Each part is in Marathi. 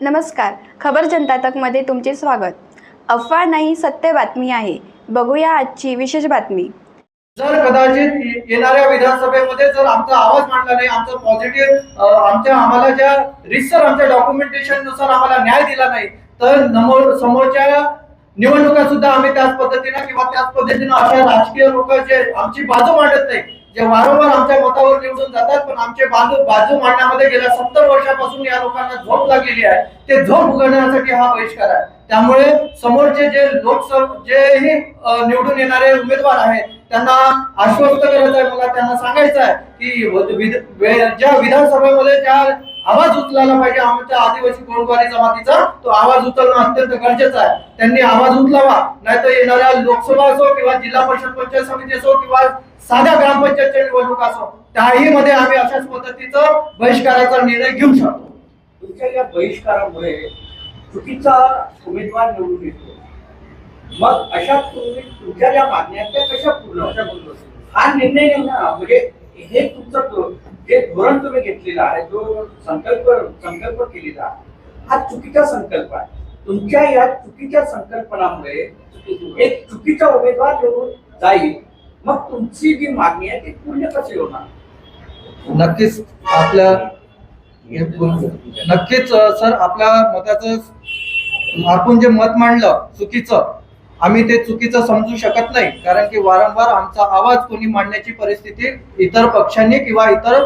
नमस्कार. खबर जनता तकमध्ये तुमचे स्वागत. अफवा नाही सत्य बातमी आहे. बघूया आजची विशेष बातमी. जर कदाचित येणाऱ्या विधानसभेमध्ये जर आमचा आवाज मांडला नाही आमचं पॉझिटिव्ह आमच्या आम्हाला ज्या रिसर आमच्या डॉक्युमेंटेशननुसार आम्हाला न्याय दिला नाही तर नमो समोरच्या निवडणुका सुद्धा आम्ही त्याच पद्धतीनं किंवा त्याच पद्धतीनं अशा राजकीय लोक जे आमची बाजू मांडत नाही जे वारंवार आमच्या मतावर निवडून जातात पण आमचे बाजू बाजू मांडण्यामध्ये गेल्या सत्तर वर्षापासून या लोकांना झोप लागलेली आहे. ते झोप उघडण्यासाठी हा बहिष्कार आहे. त्यामुळे समोरचे जे लोकसभा जेही निवडून येणारे उमेदवार आहेत त्यांना आश्वस्त करायचं आहे. मला त्यांना सांगायचं आहे की ज्या विधानसभेमध्ये ज्या आवाज उचलायला पाहिजे. आमच्या आदिवासी गोंडवारी जमातीचा. तो आवाज उचलणं अत्यंत गरजेचं आहे. त्यांनी आवाज उचलावा. नाहीतर येणाऱ्या लोकसभा असो किंवा जिल्हा परिषद पंचायत समिती असो किंवा साध्या ग्रामपंचायतच्या निवडणूक असो त्याही मध्ये आम्ही अशाच पद्धतीचं बहिष्काराचा निर्णय घेऊ शकतो. तुमच्या या बहिष्कारामुळे चुकीचा उमेदवार निवडून येतो. मग अशा तुम्ही तुमच्या ज्या मागण्या त्या कशा पूर्ण हा निर्णय घेणार म्हणजे हे तुमचं जे धोरण तुम्ही घेतलेलं आहे जो संकल्प संकल्प केलेला आहे, हा चुकीचा संकल्प आहे. तुमच्या या चुकीच्या संकल्पनामुळे एक चुकीचा उमेदवार निवडून जाईल. मग तुमची जी मागणी आहे ती पूर्ण कशी होणार? नक्कीच आपल्या हे नक्कीच सर आपल्या मताचं आपण जे मत मांडलं चुकीचं आम्ही ते चुकीचं समजू शकत नाही कारण की वारंवार आमचा आवाज कोणी मांडण्याची परिस्थिती इतर पक्षांनी किंवा इतर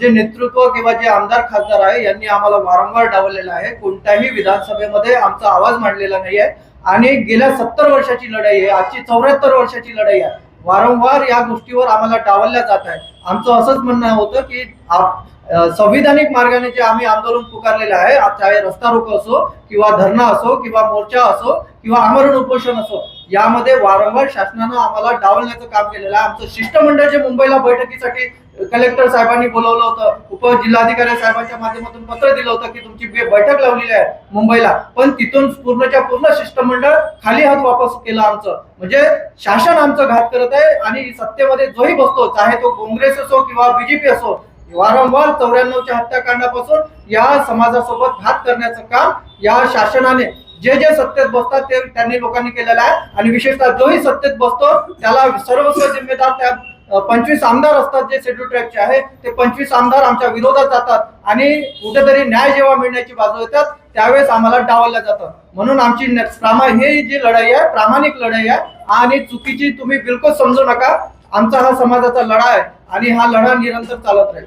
जे नेतृत्व किंवा जे आमदार खासदार आहे यांनी आम्हाला वारंवार डावलेला आहे. कोणत्याही विधानसभेमध्ये आमचा आवाज मांडलेला नाही आहे. आणि गेल्या सत्तर वर्षाची लढाई आहे आजची चौऱ्याहत्तर वर्षाची लढाई आहे. वारंवार या गोष्टीवर आम्हाला डावलल्या जात आहे आमचं असंच म्हणणं होतं की आप- संविधानिक मार्गाने जे आम्ही आंदोलन पुकारलेलं आहे चाहे रस्ता रोको असो किंवा धरणा असो किंवा मोर्चा असो किंवा आमरण उपोषण असो यामध्ये वारंवार शासनानं आम्हाला डावलण्याचं काम केलेलं आहे. आमचं शिष्टमंडळ जे मुंबईला बैठकीसाठी कलेक्टर साहेबांनी बोलवलं होतं उपजिल्हाधिकारी साहेबांच्या माध्यमातून पत्र दिलं होतं की तुमची बैठक लावलेली आहे मुंबईला. पण तिथून पूर्णच्या पूर्ण शिष्टमंडळ खाली हात वापस केलं आमचं. म्हणजे शासन आमचं घात करत आहे आणि सत्तेमध्ये जोही बसतो चाहे तो काँग्रेस असो किंवा बीजेपी असो वारंवार चौऱ्याण्णवच्या हत्याकांडापासून या समाजासोबत घात करण्याचं काम या शासनाने जे जे सत्तेत बसतात ते त्यांनी लोकांनी केलेलं आहे. आणि विशेषतः जोही सत्तेत बसतो त्याला सर्वस्व जिम्मेदार त्या पंचवीस आमदार असतात जे शेड्यूल ट्रॅकचे आहे ते पंचवीस आमदार आमच्या विरोधात जातात आणि कुठेतरी न्याय जेव्हा मिळण्याची बाजू येतात त्यावेळेस आम्हाला डावललं जातं. म्हणून आमची प्रामा जी लढाई आहे प्रामाणिक लढाई आहे आणि चुकीची तुम्ही बिलकुल समजू नका. आमचा हा समाजाचा लढा आहे आणि हा लढा निरंतर चालत राहील.